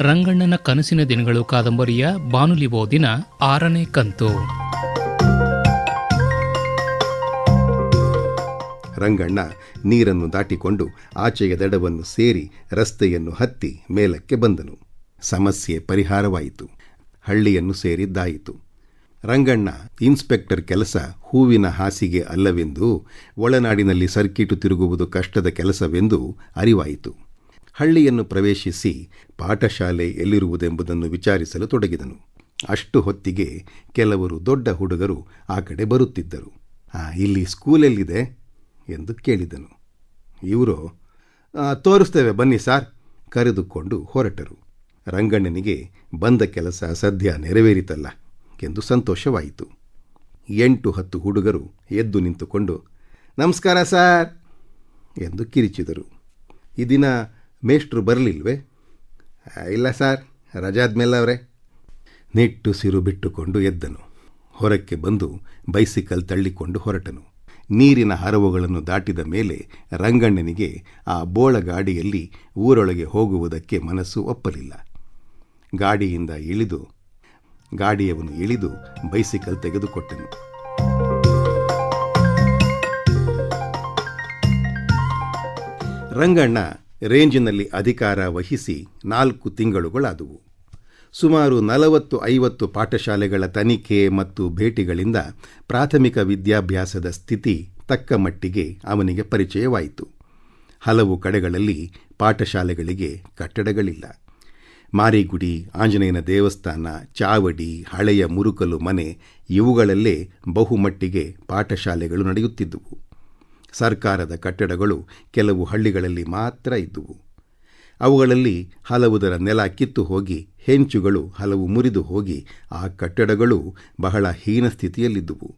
ರಂಗಣ್ಣನ ಕನಸಿನ ದಿನಗಳು ಕಾದಂಬರಿಯ ಬಾನುಲಿ ಓದಿನ ಆರನೇ ಕಂತು. ರಂಗಣ್ಣ ನೀರನ್ನು ದಾಟಿಕೊಂಡು ಆಚೆಯ ದಡವನ್ನು ಸೇರಿ ರಸ್ತೆಯನ್ನು ಹತ್ತಿ ಮೇಲಕ್ಕೆ ಬಂದನು. ಸಮಸ್ಯೆ ಪರಿಹಾರವಾಯಿತು. ಹಳ್ಳಿಯನ್ನು ಸೇರಿದ್ದಾಯಿತು. ರಂಗಣ್ಣ, ಇನ್ಸ್ಪೆಕ್ಟರ್ ಕೆಲಸ ಹೂವಿನ ಹಾಸಿಗೆ ಅಲ್ಲವೆಂದು, ಒಳನಾಡಿನಲ್ಲಿ ಸರ್ಕಿಟು ತಿರುಗುವುದು ಕಷ್ಟದ ಕೆಲಸವೆಂದು ಅರಿವಾಯಿತು. ಹಳ್ಳಿಯನ್ನು ಪ್ರವೇಶಿಸಿ ಪಾಠಶಾಲೆ ಎಲ್ಲಿರುವುದೆಂಬುದನ್ನು ವಿಚಾರಿಸಲು ತೊಡಗಿದನು. ಅಷ್ಟು ಹೊತ್ತಿಗೆ ಕೆಲವರು ದೊಡ್ಡ ಹುಡುಗರು ಆ ಕಡೆ ಬರುತ್ತಿದ್ದರು. ಇಲ್ಲಿ ಸ್ಕೂಲೆಲ್ಲಿದೆ ಎಂದು ಕೇಳಿದನು. ಇವರು ತೋರಿಸ್ತೇವೆ, ಬನ್ನಿ ಸಾರ್, ಕರೆದುಕೊಂಡು ಹೊರಟರು. ರಂಗಣ್ಣನಿಗೆ, ಬಂದ ಕೆಲಸ ಸದ್ಯ ನೆರವೇರಿತಲ್ಲ, ಎಂದು ಸಂತೋಷವಾಯಿತು. ಎಂಟು ಹತ್ತು ಹುಡುಗರು ಎದ್ದು ನಿಂತುಕೊಂಡು, ನಮಸ್ಕಾರ ಸಾರ್, ಎಂದು ಕಿರಿಚಿದರು. ಈ ದಿನ ಮೇಷ್ಟ್ರು ಬರಲಿಲ್ವೇ? ಇಲ್ಲ ಸರ್ ರಜಾದ್ಮೇಲೆ ಅವರೇ ನಿಟ್ಟುಸಿರು ಬಿಟ್ಟುಕೊಂಡು ಎದ್ದನು. ಹೊರಕ್ಕೆ ಬಂದು ಬೈಸಿಕಲ್ ತಳ್ಳಿಕೊಂಡು ಹೊರಟನು. ನೀರಿನ ಹರವುಗಳನ್ನು ದಾಟಿದ ಮೇಲೆ ರಂಗಣ್ಣನಿಗೆ ಆ ಬೋಳ ಗಾಡಿಯಲ್ಲಿ ಊರೊಳಗೆ ಹೋಗುವುದಕ್ಕೆ ಮನಸ್ಸು ಒಪ್ಪಲಿಲ್ಲ. ಗಾಡಿಯಿಂದ ಇಳಿದು, ಗಾಡಿಯವನು ಇಳಿದು ಬೈಸಿಕಲ್ ತೆಗೆದುಕೊಟ್ಟನು. ರಂಗಣ್ಣ ರೇಂಜಿನಲ್ಲಿ ಅಧಿಕಾರ ವಹಿಸಿ ನಾಲ್ಕು ತಿಂಗಳುಗಳಾದುವು. ಸುಮಾರು ನಲವತ್ತು ಐವತ್ತು ಪಾಠಶಾಲೆಗಳ ತನಿಖೆ ಮತ್ತು ಭೇಟಿಗಳಿಂದ ಪ್ರಾಥಮಿಕ ವಿದ್ಯಾಭ್ಯಾಸದ ಸ್ಥಿತಿ ತಕ್ಕ ಮಟ್ಟಿಗೆ ಅವನಿಗೆ ಪರಿಚಯವಾಯಿತು. ಹಲವು ಕಡೆಗಳಲ್ಲಿ ಪಾಠಶಾಲೆಗಳಿಗೆ ಕಟ್ಟಡಗಳಿಲ್ಲ. ಮಾರಿಗುಡಿ, ಆಂಜನೇಯನ ದೇವಸ್ಥಾನ, ಚಾವಡಿ, ಹಳೆಯ ಮುರುಕಲು ಮನೆ ಇವುಗಳಲ್ಲೇ ಬಹುಮಟ್ಟಿಗೆ ಪಾಠಶಾಲೆಗಳು ನಡೆಯುತ್ತಿದ್ದುವು. ಸರ್ಕಾರದ ಕಟ್ಟಡಗಳು ಕೆಲವು ಹಳ್ಳಿಗಳಲ್ಲಿ ಮಾತ್ರ ಇದ್ದುವು. ಅವುಗಳಲ್ಲಿ ಹಲವುದರ ನೆಲ ಕಿತ್ತು ಹೋಗಿ, ಹೆಂಚುಗಳು ಹಲವು ಮುರಿದು ಹೋಗಿ, ಆ ಕಟ್ಟಡಗಳು ಬಹಳ ಹೀನ ಸ್ಥಿತಿಯಲ್ಲಿದ್ದುವು.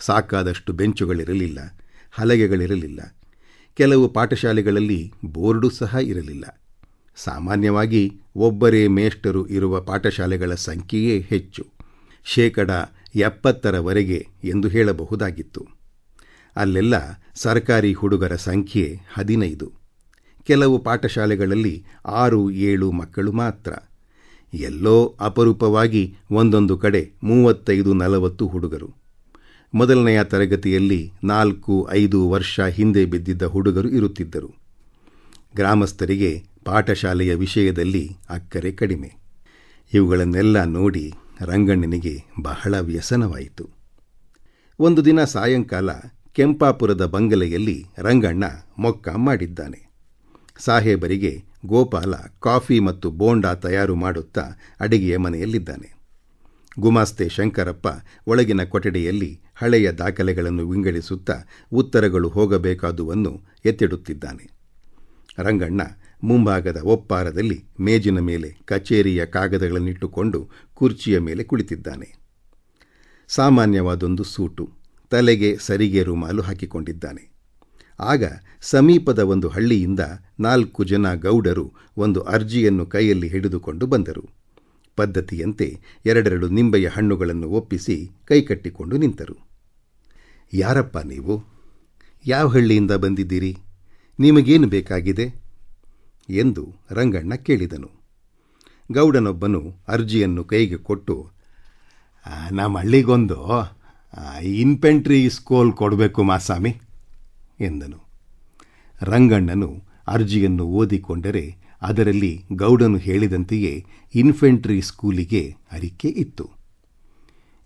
ಸಾಕಾದಷ್ಟು ಬೆಂಚುಗಳಿರಲಿಲ್ಲ, ಹಲಗೆಗಳಿರಲಿಲ್ಲ. ಕೆಲವು ಪಾಠಶಾಲೆಗಳಲ್ಲಿ ಬೋರ್ಡು ಸಹ ಇರಲಿಲ್ಲ. ಸಾಮಾನ್ಯವಾಗಿ ಒಬ್ಬರೇ ಮೇಷ್ಟರು ಇರುವ ಪಾಠಶಾಲೆಗಳ ಸಂಖ್ಯೆಯೇ ಹೆಚ್ಚು. ಶೇಕಡ ಎಪ್ಪತ್ತರವರೆಗೆ ಎಂದು ಹೇಳಬಹುದಾಗಿತ್ತು. ಅಲ್ಲೆಲ್ಲ ಸರ್ಕಾರಿ ಹುಡುಗರ ಸಂಖ್ಯೆ ಹದಿನೈದು. ಕೆಲವು ಪಾಠಶಾಲೆಗಳಲ್ಲಿ ಆರು, ಏಳು ಮಕ್ಕಳು ಮಾತ್ರ. ಎಲ್ಲೋ ಅಪರೂಪವಾಗಿ ಒಂದೊಂದು ಕಡೆ ಮೂವತ್ತೈದು, ನಲವತ್ತು ಹುಡುಗರು. ಮೊದಲನೆಯ ತರಗತಿಯಲ್ಲಿ ನಾಲ್ಕು, ಐದು ವರ್ಷ ಹಿಂದೆ ಬಿದ್ದಿದ್ದ ಹುಡುಗರು ಇರುತ್ತಿದ್ದರು. ಗ್ರಾಮಸ್ಥರಿಗೆ ಪಾಠಶಾಲೆಯ ವಿಷಯದಲ್ಲಿ ಅಕ್ಕರೆ ಕಡಿಮೆ. ಇವುಗಳನ್ನೆಲ್ಲ ನೋಡಿ ರಂಗಣ್ಣನಿಗೆ ಬಹಳ ವ್ಯಸನವಾಯಿತು. ಒಂದು ದಿನ ಸಾಯಂಕಾಲ ಕೆಂಪಾಪುರದ ಬಂಗಲೆಯಲ್ಲಿ ರಂಗಣ್ಣ ಮೊಕ್ಕ ಮಾಡಿದ್ದಾನೆ. ಸಾಹೇಬರಿಗೆ ಗೋಪಾಲ ಕಾಫಿ ಮತ್ತು ಬೋಂಡಾ ತಯಾರು ಮಾಡುತ್ತಾ ಅಡಿಗೆಯ ಮನೆಯಲ್ಲಿದ್ದಾನೆ. ಗುಮಾಸ್ತೆ ಶಂಕರಪ್ಪ ಒಳಗಿನ ಕೊಠಡಿಯಲ್ಲಿ ಹಳೆಯ ದಾಖಲೆಗಳನ್ನು ವಿಂಗಡಿಸುತ್ತಾ ಉತ್ತರಗಳು ಹೋಗಬೇಕಾದುವನ್ನು ಎತ್ತಿಡುತ್ತಿದ್ದಾನೆ. ರಂಗಣ್ಣ ಮುಂಭಾಗದ ಒಪ್ಪಾರದಲ್ಲಿ ಮೇಜಿನ ಮೇಲೆ ಕಚೇರಿಯ ಕಾಗದಗಳನ್ನಿಟ್ಟುಕೊಂಡು ಕುರ್ಚಿಯ ಮೇಲೆ ಕುಳಿತಿದ್ದಾನೆ. ಸಾಮಾನ್ಯವಾದೊಂದು ಸೂಟು. ತಲೆಗೆ ಸರಿಗೆ ರುಮಾಲು ಹಾಕಿಕೊಂಡಿದ್ದಾನೆ. ಆಗ ಸಮೀಪದ ಒಂದು ಹಳ್ಳಿಯಿಂದ ನಾಲ್ಕು ಜನ ಗೌಡರು ಒಂದು ಅರ್ಜಿಯನ್ನು ಕೈಯಲ್ಲಿ ಹಿಡಿದುಕೊಂಡು ಬಂದರು. ಪದ್ಧತಿಯಂತೆ ಎರಡೆರಡು ನಿಂಬೆಯ ಹಣ್ಣುಗಳನ್ನು ಒಪ್ಪಿಸಿ ಕೈಕಟ್ಟಿಕೊಂಡು ನಿಂತರು. ಯಾರಪ್ಪ ನೀವು? ಯಾವ ಹಳ್ಳಿಯಿಂದ ಬಂದಿದ್ದೀರಿ? ನಿಮಗೇನು ಬೇಕಾಗಿದೆ? ಎಂದು ರಂಗಣ್ಣ ಕೇಳಿದನು. ಗೌಡನೊಬ್ಬನು ಅರ್ಜಿಯನ್ನು ಕೈಗೆ ಕೊಟ್ಟು ನಮ್ಮ ಹಳ್ಳಿಗೊಂದು ಇನ್ಫೆಂಟ್ರಿ ಸ್ಕೂಲ್ ಕೊಡಬೇಕು ಮಾಸಾಮಿ ಎಂದನು. ರಂಗಣ್ಣನು ಅರ್ಜಿಯನ್ನು ಓದಿಕೊಂಡರೆ ಅದರಲ್ಲಿ ಗೌಡನು ಹೇಳಿದಂತೆಯೇ ಇನ್ಫೆಂಟ್ರಿ ಸ್ಕೂಲಿಗೆ ಅರಿಕೆ ಇತ್ತು.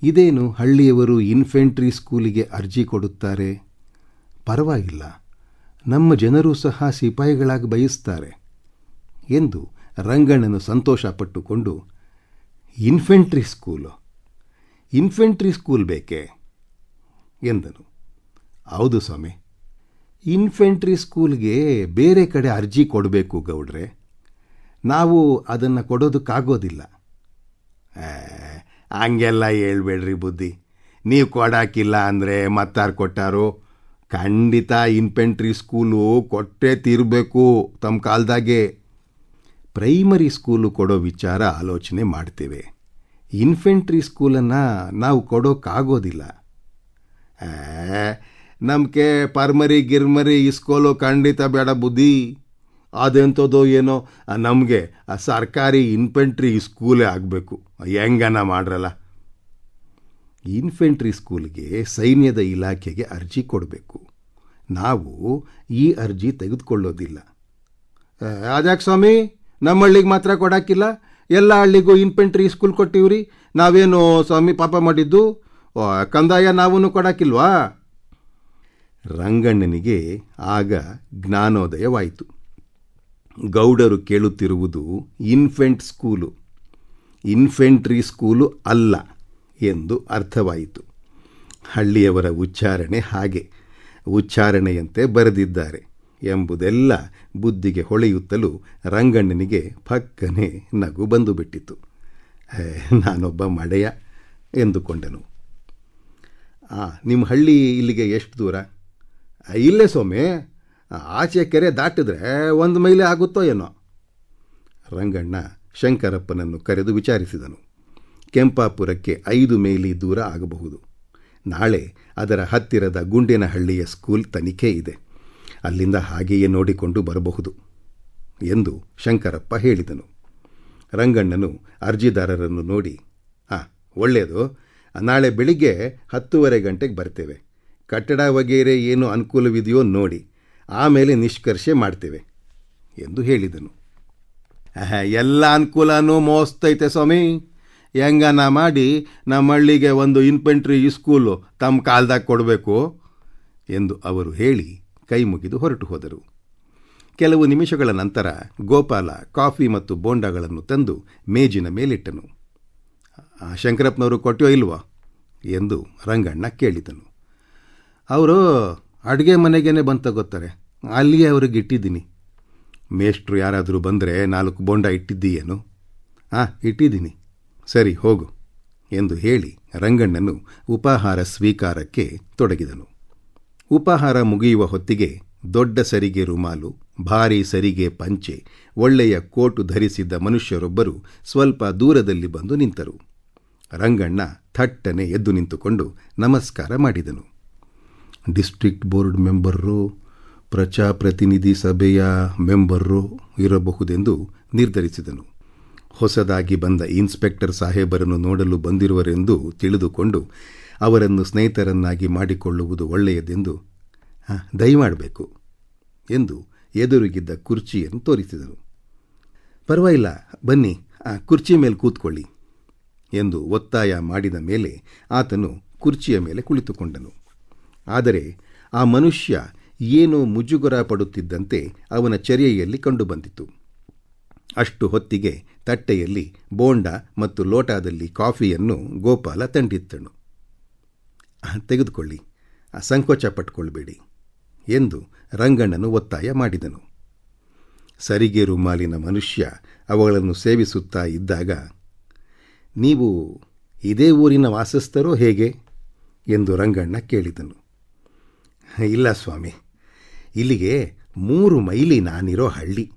ಇದೇನು ಹಳ್ಳಿಯವರು ಇನ್ಫೆಂಟ್ರಿ ಸ್ಕೂಲಿಗೆ ಅರ್ಜಿ ಕೊಡುತ್ತಾರೆ? ಪರವಾಗಿಲ್ಲ. ನಮ್ಮ ಜನರೂ ಸಹ ಸಿಪಾಯಿಗಳಾಗಿ ಬಯಸ್ತಾರೆ, ಎಂದು ರಂಗಣ್ಣನು ಸಂತೋಷಪಟ್ಟುಕೊಂಡು ಇನ್ಫೆಂಟ್ರಿ ಸ್ಕೂಲು ಇನ್ಫೆಂಟ್ರಿ ಸ್ಕೂಲ್ ಬೇಕೇ? ಎಂದನು. ಹೌದು ಸ್ವಾಮಿ. ಇನ್ಫೆಂಟ್ರಿ ಸ್ಕೂಲ್ಗೆ ಬೇರೆ ಕಡೆ ಅರ್ಜಿ ಕೊಡಬೇಕು ಗೌಡ್ರೆ. ನಾವು ಅದನ್ನು ಕೊಡೋದಕ್ಕಾಗೋದಿಲ್ಲ. ಹಂಗೆಲ್ಲ ಹೇಳ್ಬೇಡ್ರಿ ಬುದ್ಧಿ. ನೀವು ಕೊಡಾಕಿಲ್ಲ ಅಂದರೆ ಮತ್ತಾರು ಕೊಟ್ಟಾರೋ? ಖಂಡಿತ ಇನ್ಫೆಂಟ್ರಿ ಸ್ಕೂಲು ಕೊಟ್ಟೇ ತೀರಬೇಕು ತಮ್ಮ ಕಾಲದಾಗೆ. ಪ್ರೈಮರಿ ಸ್ಕೂಲು ಕೊಡೋ ವಿಚಾರ ಆಲೋಚನೆ ಮಾಡ್ತೇವೆ. ಇನ್ಫೆಂಟ್ರಿ ಸ್ಕೂಲನ್ನು ನಾವು ಕೊಡೋಕ್ಕಾಗೋದಿಲ್ಲ ನಮಗೆ ಪರ್ಮರಿ, ಗಿರ್ಮರಿ, ಇಸ್ಕೋಲು, ಖಂಡಿತ ಬೇಡ ಬುದ್ಧಿ. ಅದೆಂಥದ್ದೋ ಏನೋ ನಮಗೆ ಸರ್ಕಾರಿ ಇನ್ಫೆಂಟ್ರಿ ಸ್ಕೂಲೇ ಆಗಬೇಕು. ಹೆಂಗನ ಮಾಡ್ರಲ್ಲ? ಇನ್ಫೆಂಟ್ರಿ ಸ್ಕೂಲ್ಗೆ ಸೈನ್ಯದ ಇಲಾಖೆಗೆ ಅರ್ಜಿ ಕೊಡಬೇಕು. ನಾವು ಈ ಅರ್ಜಿ ತೆಗೆದುಕೊಳ್ಳೋದಿಲ್ಲ. ಅದ್ಯಾಕೆ ಸ್ವಾಮಿ? ನಮ್ಮ ಹಳ್ಳಿಗೆ ಮಾತ್ರ ಕೊಡಾಕಿಲ್ಲ ಎಲ್ಲ ಹಳ್ಳಿಗೂ ಇನ್ಫೆಂಟ್ರಿ ಸ್ಕೂಲ್ ಕೊಟ್ಟಿವ್ರಿ. ನಾವೇನು ಸ್ವಾಮಿ ಪಾಪ ಮಾಡಿದ್ದು ಕಂದಾಯ ನಾವೂ ಕೊಡಾಕಿಲ್ವಾ? ರಂಗಣ್ಣನಿಗೆ ಆಗ ಜ್ಞಾನೋದಯವಾಯಿತು. ಗೌಡರು ಕೇಳುತ್ತಿರುವುದು ಇನ್ಫೆಂಟ್ ಸ್ಕೂಲು ಇನ್ಫೆಂಟ್ರಿ ಸ್ಕೂಲು ಅಲ್ಲ ಎಂದು ಅರ್ಥವಾಯಿತು. ಹಳ್ಳಿಯವರ ಉಚ್ಚಾರಣೆ ಹಾಗೆ. ಉಚ್ಚಾರಣೆಯಂತೆ ಬರೆದಿದ್ದಾರೆ. ಎಂಬುದೆಲ್ಲ ಬುದ್ಧಿಗೆ ಹೊಳೆಯುತ್ತಲೂ ರಂಗಣ್ಣನಿಗೆ ಪಕ್ಕನೆ ನಗು ಬಂದು ಬಿಟ್ಟಿತು ನಾನೊಬ್ಬ ಮಡೆಯ ಎಂದುಕೊಂಡನು. ಆ ನಿಮ್ಮ ಹಳ್ಳಿ ಇಲ್ಲಿಗೆ ಎಷ್ಟು ದೂರ? ಇಲ್ಲೇ ಸ್ವಾಮಿ ಆಚೆ ಕೆರೆ ದಾಟಿದ್ರೆ ಒಂದು ಮೈಲಿ ಆಗುತ್ತೋ ಏನೋ? ರಂಗಣ್ಣ ಶಂಕರಪ್ಪನನ್ನು ಕರೆದು ವಿಚಾರಿಸಿದನು. ಕೆಂಪಾಪುರಕ್ಕೆ ಐದು ಮೈಲಿ ದೂರ ಆಗಬಹುದು. ನಾಳೆ ಅದರ ಹತ್ತಿರದ ಗುಂಡಿನಹಳ್ಳಿಯ ಸ್ಕೂಲ್ ತನಿಖೆ ಇದೆ. ಅಲ್ಲಿಂದ ಹಾಗೆಯೇ ನೋಡಿಕೊಂಡು ಬರಬಹುದು ಎಂದು ಶಂಕರಪ್ಪ ಹೇಳಿದನು. ರಂಗಣ್ಣನು ಅರ್ಜಿದಾರರನ್ನು ನೋಡಿ ಹಾಂ ಒಳ್ಳೆಯದು. ನಾಳೆ ಬೆಳಿಗ್ಗೆ ಹತ್ತೂವರೆ ಗಂಟೆಗೆ ಬರ್ತೇವೆ. ಕಟ್ಟಡ ವಗೇರೆ ಏನು ಅನುಕೂಲವಿದೆಯೋ ನೋಡಿ, ಆಮೇಲೆ ನಿಷ್ಕರ್ಷೆ ಮಾಡ್ತೇವೆ, ಎಂದು ಹೇಳಿದನು. ಎಲ್ಲ ಅನುಕೂಲನೂ ಮೋಸ್ತೈತೆ ಸ್ವಾಮಿ. ಹೆಂಗನ ಮಾಡಿ ನಮ್ಮ ಹಳ್ಳಿಗೆ ಒಂದು ಇನ್ಫೆಂಟ್ರಿ ಸ್ಕೂಲು ತಮ್ಮ ಕಾಲ್ದಾಗ ಕೊಡಬೇಕು, ಎಂದು ಅವರು ಹೇಳಿ ಕೈ ಮುಗಿದು ಹೊರಟು ಹೋದರು. ಕೆಲವು ನಿಮಿಷಗಳ ನಂತರ ಗೋಪಾಲ ಕಾಫಿ ಮತ್ತು ಬೋಂಡಾಗಳನ್ನು ತಂದು ಮೇಜಿನ ಮೇಲಿಟ್ಟನು. ಶಂಕರಪ್ಪನವರು ಕೊಟ್ಟೋ ಇಲ್ವೋ? ಎಂದು ರಂಗಣ್ಣ ಕೇಳಿದನು. ಅವರು ಅಡುಗೆ ಮನೆಗೇನೆ ಬಂದು ತಗೋತಾರೆ ಅಲ್ಲಿಯೇ ಅವ್ರಿಗೆ ಇಟ್ಟಿದ್ದೀನಿ. ಮೇಷ್ಟ್ರು ಯಾರಾದರೂ ಬಂದರೆ ನಾಲ್ಕು ಬೋಂಡ ಇಟ್ಟಿದ್ದೀಯೇನು? ಹಾಂ ಇಟ್ಟಿದ್ದೀನಿ. ಸರಿ, ಹೋಗು, ಎಂದು ಹೇಳಿ ರಂಗಣ್ಣನು ಉಪಾಹಾರ ಸ್ವೀಕಾರಕ್ಕೆ ತೊಡಗಿದನು. ಉಪಾಹಾರ ಮುಗಿಯುವ ಹೊತ್ತಿಗೆ ದೊಡ್ಡ ಸರಿಗೆ ರುಮಾಲು, ಭಾರೀ ಸರಿಗೆ ಪಂಚೆ, ಒಳ್ಳೆಯ ಕೋಟು ಧರಿಸಿದ್ದ ಮನುಷ್ಯರೊಬ್ಬರು ಸ್ವಲ್ಪ ದೂರದಲ್ಲಿ ಬಂದು ನಿಂತರು. ರಂಗಣ್ಣ ಥಟ್ಟನೆ ಎದ್ದು ನಿಂತುಕೊಂಡು ನಮಸ್ಕಾರ ಮಾಡಿದನು. ಡಿಸ್ಟ್ರಿಕ್ಟ್ ಬೋರ್ಡ್ ಮೆಂಬರ್ರು, ಪ್ರಜಾಪ್ರತಿನಿಧಿ ಸಭೆಯ ಮೆಂಬರ್ರು ಇರಬಹುದೆಂದು ನಿರ್ಧರಿಸಿದನು. ಹೊಸದಾಗಿ ಬಂದ ಇನ್ಸ್ಪೆಕ್ಟರ್ ಸಾಹೇಬರನ್ನು ನೋಡಲು ಬಂದಿರುವರೆಂದು ತಿಳಿದುಕೊಂಡು ಅವರನ್ನು ಸ್ನೇಹಿತರನ್ನಾಗಿ ಮಾಡಿಕೊಳ್ಳುವುದು ಒಳ್ಳೆಯದೆಂದು "ಆ, ದಯಮಾಡಬೇಕು ಎಂದು ಎದುರಿಗಿದ್ದ ಕುರ್ಚಿಯನ್ನು ತೋರಿಸಿದನು ಪರವಾಗಿಲ್ಲ ಬನ್ನಿ ಆ ಕುರ್ಚಿ ಮೇಲೆ ಕೂತ್ಕೊಳ್ಳಿ ಎಂದು ಒತ್ತಾಯ ಮಾಡಿದ ಮೇಲೆ ಆತನು ಕುರ್ಚಿಯ ಮೇಲೆ ಕುಳಿತುಕೊಂಡನು. ಆದರೆ ಆ ಮನುಷ್ಯ ಏನೋ ಮುಜುಗರ ಪಡುತ್ತಿದ್ದಂತೆ ಅವನ ಚರ್ಯೆಯಲ್ಲಿ ಕಂಡುಬಂದಿತು. ಅಷ್ಟು ಹೊತ್ತಿಗೆ ತಟ್ಟೆಯಲ್ಲಿ ಬೋಂಡ ಮತ್ತು ಲೋಟದಲ್ಲಿ ಕಾಫಿಯನ್ನು ಗೋಪಾಲ ತಂದಿತ್ತನು. ತೆಗೆದುಕೊಳ್ಳಿ. ಸಂಕೋಚ ಪಟ್ಕೊಳ್ಬೇಡಿ ಎಂದು ರಂಗಣ್ಣನು ಒತ್ತಾಯ ಮಾಡಿದನು. ಸರಿಗೆ ರುಮಾಲಿನ ಮನುಷ್ಯ ಅವುಗಳನ್ನು ಸೇವಿಸುತ್ತಾ ಇದ್ದಾಗ, ನೀವು ಇದೇ ಊರಿನ ವಾಸಸ್ಥರೋ ಹೇಗೆ? ಎಂದು ರಂಗಣ್ಣ ಕೇಳಿದನು. ಇಲ್ಲ ಸ್ವಾಮಿ, ಇಲ್ಲಿಗೆ ಮೂರು ಮೈಲಿ ನಾನಿರೋ ಹಳ್ಳಿ,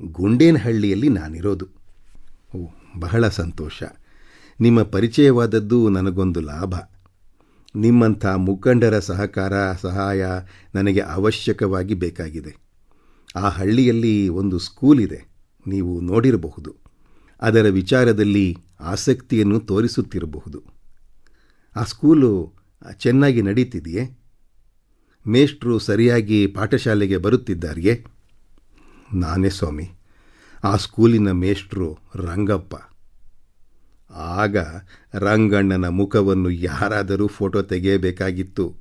ಗುಂಡೇನಹಳ್ಳಿಯಲ್ಲಿ ನಾನಿರೋದು. ಓ ಬಹಳ ಸಂತೋಷ. ನಿಮ್ಮ ಪರಿಚಯವಾದದ್ದು ನನಗೊಂದು ಲಾಭ. ನಿಮ್ಮಂಥ ಮುಖಂಡರ ಸಹಕಾರ, ಸಹಾಯ ನನಗೆ ಅವಶ್ಯಕವಾಗಿ ಬೇಕಾಗಿದೆ. ಆ ಹಳ್ಳಿಯಲ್ಲಿ ಒಂದು ಸ್ಕೂಲ್ ಇದೆ, ನೀವು ನೋಡಿರಬಹುದು. ಅದರ ವಿಚಾರದಲ್ಲಿ ಆಸಕ್ತಿಯನ್ನು ತೋರಿಸುತ್ತಿರಬಹುದು. ಆ ಸ್ಕೂಲು ಚೆನ್ನಾಗಿ ನಡೀತಿದೆಯೇ? ಮೇಷ್ಟ್ರು ಸರಿಯಾಗಿ ಪಾಠಶಾಲೆಗೆ ಬರುತ್ತಿದ್ದಾರೆಯೇ? ನಾನೇ ಸ್ವಾಮಿ, ಆ ಸ್ಕೂಲಿನ ಮೇಷ್ಟ್ರು ರಂಗಪ್ಪ. ಆಗ ರಂಗಣ್ಣನ ಮುಖವನ್ನು ಯಾರಾದರೂ ಫೋಟೋ ತೆಗೆಯಬೇಕಾಗಿತ್ತು.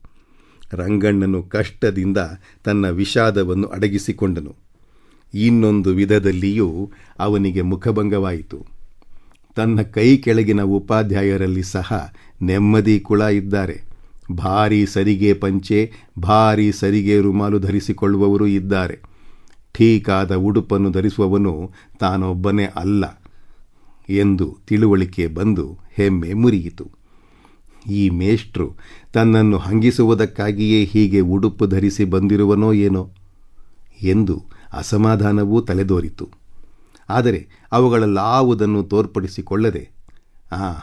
ರಂಗಣ್ಣನು ಕಷ್ಟದಿಂದ ತನ್ನ ವಿಷಾದವನ್ನು ಅಡಗಿಸಿಕೊಂಡನು. ಇನ್ನೊಂದು ವಿಧದಲ್ಲಿಯೂ ಅವನಿಗೆ ಮುಖಭಂಗವಾಯಿತು. ತನ್ನ ಕೈ ಕೆಳಗಿನ ಉಪಾಧ್ಯಾಯರಲ್ಲಿ ಸಹ ನೆಮ್ಮದಿ ಕುಳ ಇದ್ದಾರೆ. ಭಾರೀ ಸರಿಗೆ ಪಂಚೆ, ಭಾರೀ ಸರಿಗೆ ರುಮಾಲು ಧರಿಸಿಕೊಳ್ಳುವವರು ಇದ್ದಾರೆ. ಠೀಕಾದ ಉಡುಪನ್ನು ಧರಿಸುವವನು ತಾನೊಬ್ಬನೇ ಅಲ್ಲ. ಎಂದು ತಿಳುವಳಿಕೆ ಬಂದು ಹೆಮ್ಮೆ ಮುರಿಯಿತು. ಈ ಮೇಷ್ಟ್ರು ತನ್ನನ್ನು ಹಂಗಿಸುವುದಕ್ಕಾಗಿಯೇ ಹೀಗೆ ಉಡುಪು ಧರಿಸಿ ಬಂದಿರುವನೋ ಏನೋ ಎಂದು ಅಸಮಾಧಾನವೂ ತಲೆದೋರಿತು. ಆದರೆ ಅವುಗಳಲ್ಲಾವುದನ್ನು ತೋರ್ಪಡಿಸಿಕೊಳ್ಳದೆ, ಆ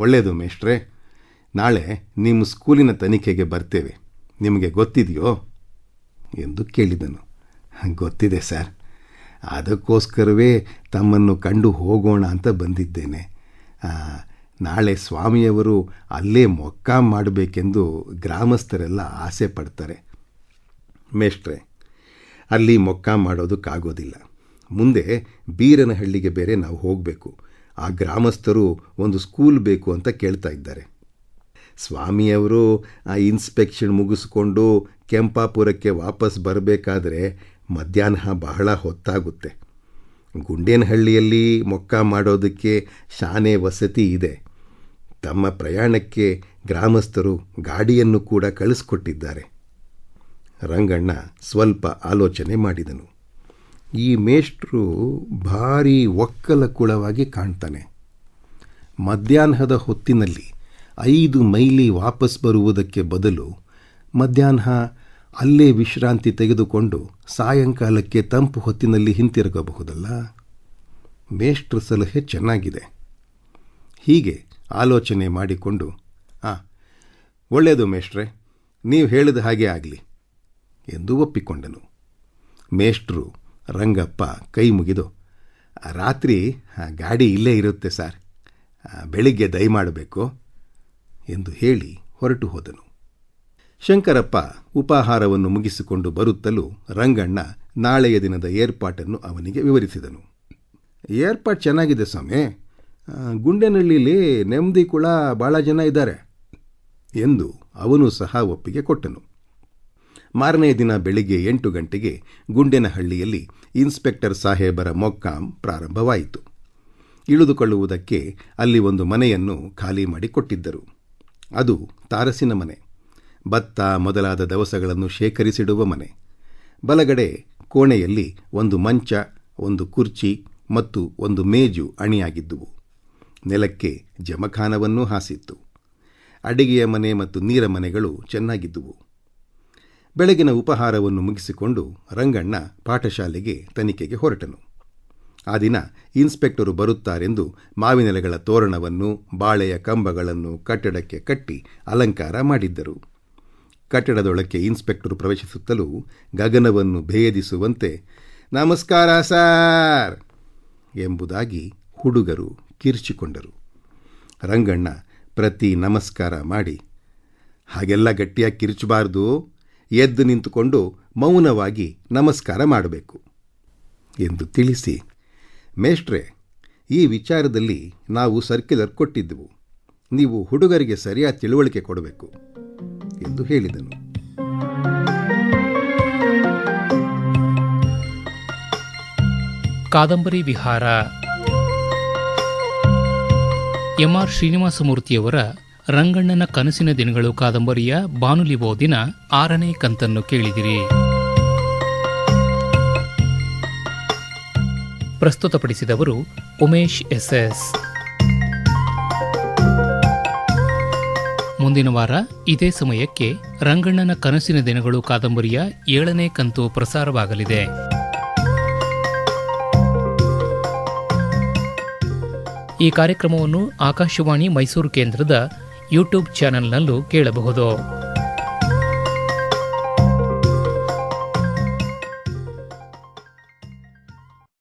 ಒಳ್ಳೆಯದು ಮೇಷ್ಟ್ರೇ, ನಾಳೆ ನಿಮ್ಮ ಸ್ಕೂಲಿನ ತನಿಖೆಗೆ ಬರ್ತೇವೆ. ನಿಮಗೆ ಗೊತ್ತಿದೆಯೋ? ಎಂದು ಕೇಳಿದನು. ಗೊತ್ತಿದೆ ಸರ್. ಅದಕ್ಕೋಸ್ಕರವೇ ತಮ್ಮನ್ನು ಕಂಡು ಹೋಗೋಣ ಅಂತ ಬಂದಿದ್ದೇನೆ. ನಾಳೆ ಸ್ವಾಮಿಯವರು ಅಲ್ಲೇ ಮೊಕ್ಕಾಂ ಮಾಡಬೇಕೆಂದು ಗ್ರಾಮಸ್ಥರೆಲ್ಲ ಆಸೆ ಪಡ್ತಾರೆ. ಮೇಷ್ಟ್ರೆ, ಅಲ್ಲಿ ಮೊಕ್ಕಾಂ ಮಾಡೋದಕ್ಕಾಗೋದಿಲ್ಲ ಮುಂದೆ ಬೀರನಹಳ್ಳಿಗೆ ಬೇರೆ ನಾವು ಹೋಗಬೇಕು. ಆ ಗ್ರಾಮಸ್ಥರು ಒಂದು ಸ್ಕೂಲ್ ಬೇಕು ಅಂತ ಕೇಳ್ತಾ ಇದ್ದಾರೆ. ಸ್ವಾಮಿಯವರು ಆ ಇನ್ಸ್ಪೆಕ್ಷನ್ ಮುಗಿಸ್ಕೊಂಡು ಕೆಂಪಾಪುರಕ್ಕೆ ವಾಪಸ್ ಬರಬೇಕಾದ್ರೆ ಮಧ್ಯಾಹ್ನ ಬಹಳ ಹೊತ್ತಾಗುತ್ತೆ. ಗುಂಡೇನಹಳ್ಳಿಯಲ್ಲಿ ಮೊಕ್ಕ ಮಾಡೋದಕ್ಕೆ ಶಾನೆ ವಸತಿ ಇದೆ. ತಮ್ಮ ಪ್ರಯಾಣಕ್ಕೆ ಗ್ರಾಮಸ್ಥರು ಗಾಡಿಯನ್ನು ಕೂಡ ಕಳಿಸ್ಕೊಟ್ಟಿದ್ದಾರೆ. ರಂಗಣ್ಣ ಸ್ವಲ್ಪ ಆಲೋಚನೆ ಮಾಡಿದನು. ಈ ಮೇಷ್ಟ್ರು ಭಾರೀ ಒಕ್ಕಲ ಕುಳವಾಗಿ ಕಾಣ್ತಾನೆ. ಮಧ್ಯಾಹ್ನದ ಹೊತ್ತಿನಲ್ಲಿ ಐದು ಮೈಲಿ ವಾಪಸ್ ಬರುವುದಕ್ಕೆ ಬದಲು ಮಧ್ಯಾಹ್ನ ಅಲ್ಲೇ ವಿಶ್ರಾಂತಿ ತೆಗೆದುಕೊಂಡು ಸಾಯಂಕಾಲಕ್ಕೆ ತಂಪು ಹೊತ್ತಿನಲ್ಲಿ ಹಿಂತಿರುಗಬಹುದಲ್ಲ? ಮೇಷ್ಟ್ರ ಸಲಹೆ ಚೆನ್ನಾಗಿದೆ. ಹೀಗೆ ಆಲೋಚನೆ ಮಾಡಿಕೊಂಡು ಆ ಒಳ್ಳೆಯದು ಮೇಷ್ಟ್ರೆ ನೀವು ಹೇಳಿದ ಹಾಗೆ ಆಗಲಿ ಎಂದು ಒಪ್ಪಿಕೊಂಡನು. ಮೇಷ್ಟ್ರು ರಂಗಪ್ಪ ಕೈ ಮುಗಿದು "ಆ, ರಾತ್ರಿ ಗಾಡಿ ಇಲ್ಲೇ ಇರುತ್ತೆ ಸರ್. ಬೆಳಿಗ್ಗೆ ದಯಮಾಡಬೇಕು ಎಂದು ಹೇಳಿ ಹೊರಟು ಹೋದನು. ಶಂಕರಪ್ಪ ಉಪಾಹಾರವನ್ನು ಮುಗಿಸಿಕೊಂಡು ಬರುತ್ತಲೂ ರಂಗಣ್ಣ ನಾಳೆಯ ದಿನದ ಏರ್ಪಾಟನ್ನು ಅವನಿಗೆ ವಿವರಿಸಿದನು. ಏರ್ಪಾಟ್ ಚೆನ್ನಾಗಿದೆ ಸ್ವಾಮಿ. ಗುಂಡೇನಹಳ್ಳಿಲಿ ನೆಮ್ಮದಿ ಕುಳ ಭಾಳ ಜನ ಇದ್ದಾರೆ ಎಂದು ಅವನು ಸಹ ಒಪ್ಪಿಗೆ ಕೊಟ್ಟನು. ಮಾರನೇ ದಿನ ಬೆಳಿಗ್ಗೆ ಎಂಟು ಗಂಟೆಗೆ ಗುಂಡೇನಹಳ್ಳಿಯಲ್ಲಿ ಇನ್ಸ್ಪೆಕ್ಟರ್ ಸಾಹೇಬರ ಮೊಕ್ಕಾಂ ಪ್ರಾರಂಭವಾಯಿತು. ಇಳಿದುಕೊಳ್ಳುವುದಕ್ಕೆ ಅಲ್ಲಿ ಒಂದು ಮನೆಯನ್ನು ಖಾಲಿ ಮಾಡಿಕೊಟ್ಟಿದ್ದರು. ಅದು ತಾರಸಿನ ಮನೆ. ಭತ್ತ ಮೊದಲಾದ ದವಸಗಳನ್ನು ಶೇಖರಿಸಿಡುವ ಮನೆ. ಬಲಗಡೆ ಕೋಣೆಯಲ್ಲಿ ಒಂದು ಮಂಚ, ಒಂದು ಕುರ್ಚಿ ಮತ್ತು ಒಂದು ಮೇಜು ಅಣಿಯಾಗಿದ್ದುವು. ನೆಲಕ್ಕೆ ಜಮಖಾನವನ್ನೂ ಹಾಸಿತ್ತು. ಅಡಿಗೆಯ ಮನೆ ಮತ್ತು ನೀರ ಮನೆಗಳು ಚೆನ್ನಾಗಿದ್ದುವು. ಬೆಳಗಿನ ಉಪಹಾರವನ್ನು ಮುಗಿಸಿಕೊಂಡು ರಂಗಣ್ಣ ಪಾಠಶಾಲೆಗೆ ತನಿಖೆಗೆ ಹೊರಟನು. ಆ ದಿನ ಇನ್ಸ್ಪೆಕ್ಟರು ಬರುತ್ತಾರೆಂದು ಮಾವಿನೆಲೆಗಳ ತೋರಣವನ್ನು, ಬಾಳೆಯ ಕಂಬಗಳನ್ನು ಕಟ್ಟಡಕ್ಕೆ ಕಟ್ಟಿ ಅಲಂಕಾರ ಮಾಡಿದ್ದರು. ಕಟ್ಟಡದೊಳಕ್ಕೆ ಇನ್ಸ್ಪೆಕ್ಟರ್ ಪ್ರವೇಶಿಸುತ್ತಲೂ ಗಗನವನ್ನು ಭೇದಿಸುವಂತೆ, ನಮಸ್ಕಾರ ಸಾರ್ ಎಂಬುದಾಗಿ ಹುಡುಗರು ಕಿರ್ಚಿಕೊಂಡರು. ರಂಗಣ್ಣ ಪ್ರತಿ ನಮಸ್ಕಾರ ಮಾಡಿ, ಹಾಗೆಲ್ಲ ಗಟ್ಟಿಯಾಗಿ ಕಿರ್ಚಬಾರ್ದು, ಎದ್ದು ನಿಂತುಕೊಂಡು ಮೌನವಾಗಿ ನಮಸ್ಕಾರ ಮಾಡಬೇಕು ಎಂದು ತಿಳಿಸಿ, ಮೇಷ್ಟ್ರೆ, ಈ ವಿಚಾರದಲ್ಲಿ ನಾವು ಸರ್ಕ್ಯುಲರ್ ಕೊಟ್ಟಿದ್ದೆವು. ನೀವು ಹುಡುಗರಿಗೆ ಸರಿಯಾದ ತಿಳುವಳಿಕೆ ಕೊಡಬೇಕು. ಎಂದು ಹೇಳಿದನು. ಕಾದಂಬರಿ ವಿಹಾರ. ಎಂಆರ್ ಶ್ರೀನಿವಾಸಮೂರ್ತಿಯವರ ರಂಗಣ್ಣನ ಕನಸಿನ ದಿನಗಳು ಕಾದಂಬರಿಯ ಬಾನುಲಿ ಓದಿನ ಆರನೇ ಕಂತನ್ನು ಕೇಳಿದಿರಿ. ಪ್ರಸ್ತುತಪಡಿಸಿದವರು ಉಮೇಶ್ ಎಸ್ಎಸ್ ಮುಂದಿನ ವಾರ ಇದೇ ಸಮಯಕ್ಕೆ ರಂಗಣ್ಣನ ಕನಸಿನ ದಿನಗಳು ಕಾದಂಬರಿಯ ಏಳನೇ ಕಂತು ಪ್ರಸಾರವಾಗಲಿದೆ. ಈ ಕಾರ್ಯಕ್ರಮವನ್ನು ಆಕಾಶವಾಣಿ ಮೈಸೂರು ಕೇಂದ್ರದ ಯೂಟ್ಯೂಬ್ ಚಾನೆಲ್ನಲ್ಲೂ ಕೇಳಬಹುದು.